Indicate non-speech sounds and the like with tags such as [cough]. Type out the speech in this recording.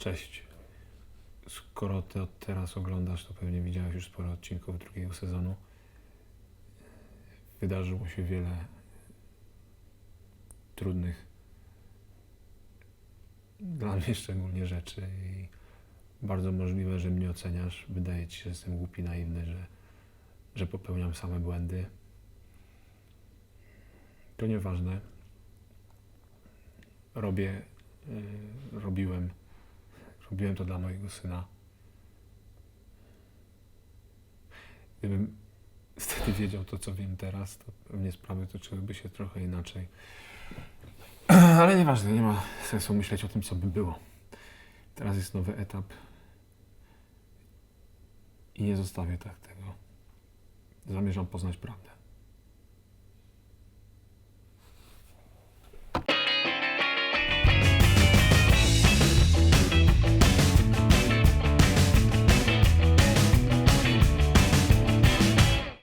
Cześć. Skoro ty od teraz oglądasz, to pewnie widziałeś już sporo odcinków drugiego sezonu. Wydarzyło się wiele trudnych dla mnie szczególnie rzeczy i bardzo możliwe, że mnie oceniasz. Wydaje ci się, że jestem głupi, naiwny, że, że popełniam same błędy. To nieważne. Robię, y, robiłem, robiłem to dla mojego syna. Gdybym wtedy wiedział to, co wiem teraz, to pewnie sprawy toczyłyby się trochę inaczej. [clears throat] Ale nieważne, nie ma sensu myśleć o tym, co by było. Teraz jest nowy etap i nie zostawię tak tego. Zamierzam poznać prawdę.